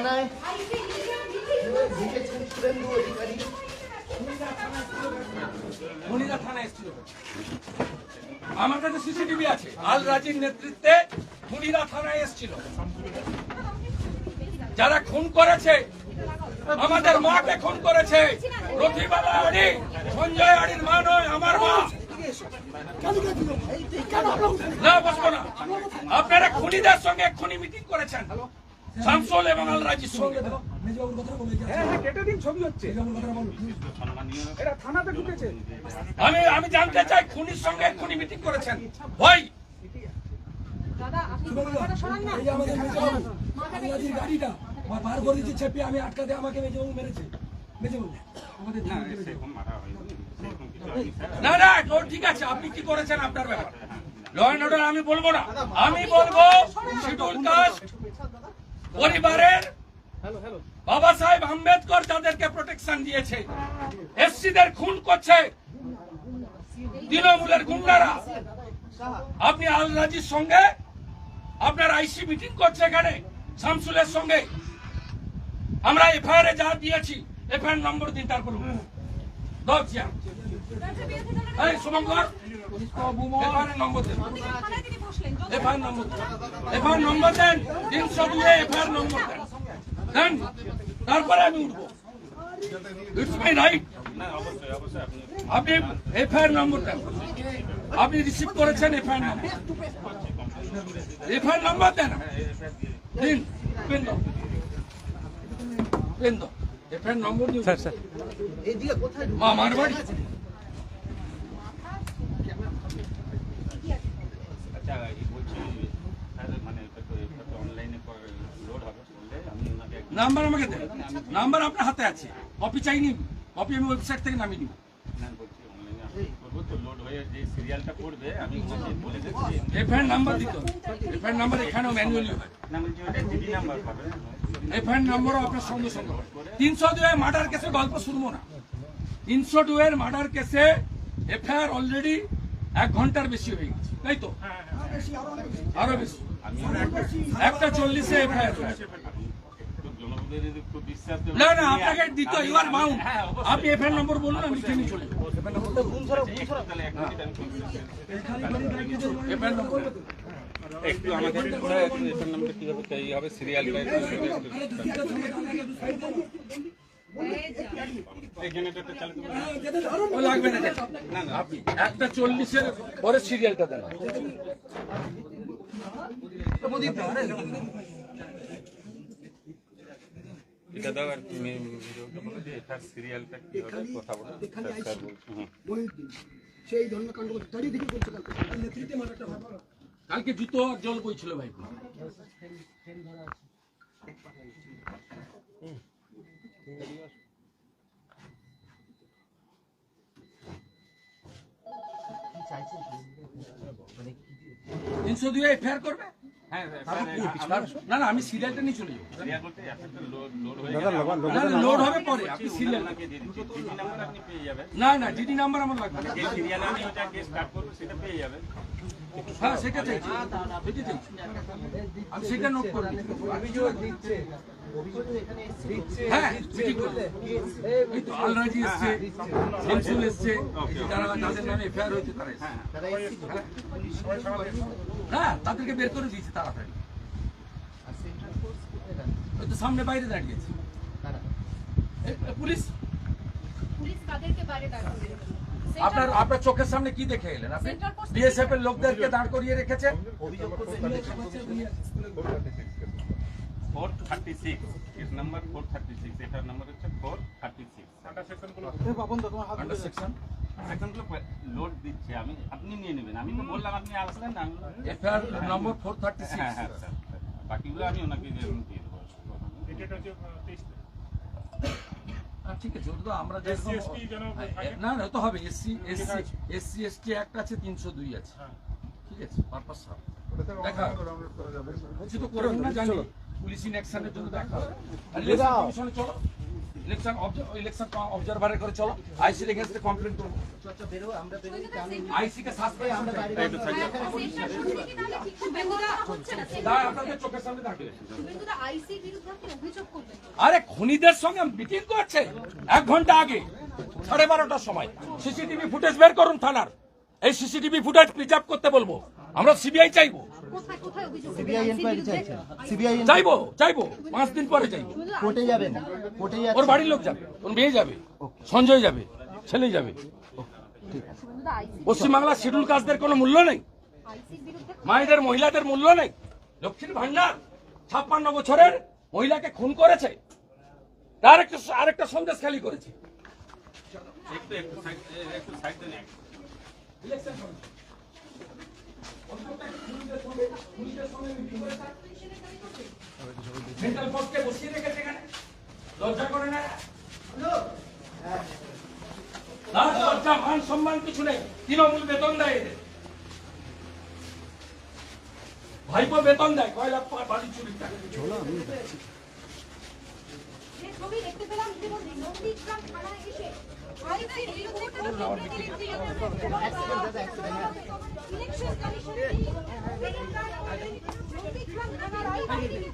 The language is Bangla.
থানায়। লিখেছেন সুরেন্দ্র অধিকারী? মনিরা থানা এসেছিল। আমার কাছে সিসিটিভি আছে। আল রাজির নেতৃত্বে মনিরা থানায় এসেছিল। যারা খুন করেছে আমাদের মাকে খুন করেছে। রথিবালা আড়ি সঞ্জয় আড়ির মা নয় আমার মা। না বসবো না। আপনারা খুনিদের সঙ্গে খুনি মিটিং করেছেন। শামসুল এবং আল রাজির সঙ্গে হ্যাঁ হ্যাঁ কেটে দিন ছবি হচ্ছে। এটা থানাতে ঢুকেছে। আমি আমি জানতে চাই খুনির সঙ্গে খুনি মিটিং করেছেন। ভাই গাড়িটা বার করে দিচ্ছে চেপে আমি আটকাতে আমাকে মেজবাবু মেরেছে। না ঠিক আছে আপনি কি করেছেন আপনার ব্যাপার? ল অ্যান্ড অর্ডার আমি বলব না। আমি বলব শিডিউল কাস্ট পরিবারের বাবা সাহেব আম্বেদকর যাদেরকে প্রোটেকশন দিয়েছে এসসিদের খুন করছে তৃণমূলের গুন্ডারা। আপনি আল রাজির সঙ্গে আপনার আইসি মিটিং করছে এখানে শামসুলের সঙ্গে। আমরা এফআইআর এ যা দিয়েছি এফআইআর নম্বর দিন চেয়ার এই শুভঙ্কর এফআইআর নম্বর দেন। এফআইআর নম্বর দেন। এফআইআর নম্বর দেন। তিনশো দুয়ে এফআইআর নম্বর দেন। দেন। তারপরে আমি উঠবো। ইটস মাই রাইট আপনি এফআইআর নম্বর দেন। আপনি রিসিভ করেছেন এফআইআর নম্বর। এফআইআর নম্বর দেন। দিন। পেন দাও। পেন দাও। এফআইআর নম্বর দিন স্যার স্যার। এইদিকে মা আমার বাড়ি আচ্ছা এই বলছি স্যার মানে এটা তো এটা তো অনলাইনে লোড হবে বললে আমি ওনাকে একদিন নাম্বার আমাকে দেন। নাম্বার আপনার হাতে আছে। কপি চাইনি কপি আমি ওয়েবসাইট থেকে নামিয়ে নিব। না হয়ে এফআইআর নাম্বার দিতে এফআইআর নাম্বার এখানেও ম্যানুয়ালি হয়। না এফআইআর নাম্বারও আপনার সঙ্গে সঙ্গে হয় তিনশো দুয়ের মার্ডার কেসে গল্প শুনব না। তিনশো দুয়ের মার্ডার কেসে এফআইআর অলরেডি এক ঘণ্টার বেশি হয়ে গেছে। তাই তো? আরও বেশি। একটা চল্লিশে। না না আপনাকে দিতে ইউ আর বাউন্ড আপনি এফআইআর নম্বর বলুন আমি চলে একটু এক এফআইআর নম্বর। একটু আমাকে এটার নামটা কি হবে এই হবে সিরিয়াল একটা চল্লিশের পরে সিরিয়ালটা দেন। এটা দাও আর তুমি ভিডিওটা বলে। যে এটার সিরিয়ালটা কি হবে কথা বলে। স্যার স্যার বলছি। সেই ধরনের কাণ্ড করতে দাঁড়িয়ে দেখি করছে কালকে নেতৃত্বে মারাটা কালকে জুতো আর জল বইছিল ভাই। তিনশো দুই ফের করবে? না না আমি সিরিয়ালটা নিয়ে চলে যাব। লোড লোড হয়ে না না লোড হবে পরে আপনি সিরিয়াল না না নাম্বার আমার লাগবে না। যে সিরিয়ালে আমি ওটাকে স্টার্ট করব সেটা পেয়ে যাবেন হ্যাঁ সেটা চাইছি। আমি সেটা নোট করে নিচ্ছি। হ্যাঁ মিটিং করব। এই তো আলরাজি এসছে শামসুল এসছে যারা যাদের নামে এফআইআর হয়েছে তারা হ্যাঁ তাদেরকে বের করে দিয়েছে তাড়াতাড়ি। ওই তো সামনে বাইরে দাঁড়িয়েছে এ, পুলিশ? পুলিশ কাদেরকে বাইরে দাঁড় করিয়ে রেখেছে? আপনার আপনার চোখের সামনে কি দেখে এলেন? আপনি বিএসএফ এর লোকদেরকে দাঁড় করিয়ে রেখেছেন ফোর থার্টি সিক্স এর নাম্বার ফোর থার্টি সিক্স এটার নাম্বার হচ্ছে four thirty six under section সেকশনগুলো load দিচ্ছে আমি আপনি নিয়ে নেবেন। আমি তো বললাম আপনি আসলেন না আমি বললাম, এফআইআর নম্বর ফোর থার্টি হ্যাঁ সিক্স হ্যাঁ বাকিগুলো আমি ওনাকে দিয়ে দিয়ে দেবো ঠিক আছে ওটা আমরা না না ও তো হবে এসসি এসসি এসসি এসটি একটা আছে তিনশো দুই আছে। ঠিক আছে পারপাস দেখা কিছু তো করে না জানি। পুলিশ ইন অ্যাকশনের জন্য দেখা হবে। আর ইলেকশন চলো। ইলেকশন ইলেকশন অবজারভারে করে চলো। আইসি এগেনস্টে কমপ্লেন করব বেরো আমরা আমি আইসি কে সাসপেন্ড আমরা আমরা বাইরে সেটা শুনে কি তাহলে ঠিক শুভেন্দুদা হচ্ছে না দাঁড়া আপনাদের চোখের সামনে থাকে শুভেন্দুদা আইসি বিরুদ্ধে আপনি অভিযোগ করবেন। আরে খুনিদের সঙ্গে মিটিং করছে? এক ঘণ্টা আগে সাড়ে বারোটার সময়। সিসিটিভি ফুটেজ বের করুন থানার। এই সিসিটিভি ফুটেজ প্রিজার্ভ করতে বলব। আমরা সিবিআই চাইব। সিবিআই চাইছেন সিবিআই চাইব চাইব পাঁচ দিন পরে চাইব কোর্টে যাবেন কোর্টে ওর বাড়ির লোক যাবে ওর মেয়ে যাবে সঞ্জয় যাবে ছেলে যাবে। পশ্চিমবাংলার শিডিউল কাস্টদের কোনো মূল্য নেই। মায়েদের মহিলাদের মূল্য নেই। লক্ষ্মীর ভান্ডার ছাপ্পান্ন বছরের মহিলাকে খুন করেছে। তার একটা আরেকটা সন্দেশ খালি করেছে। একটু সেন্ট্রাল ফোর্সকে বসিয়ে রেখেছে এখানে। লজ্জা করে না। লজ্জা মান সম্মান কিছু নেই। তৃণমূল বেতন দেয় এদের। ভাইপো বেতন দেয় কয় লাখ টাকা বাড়ি চুরি টাকা। দেখতে পেলাম Hayır,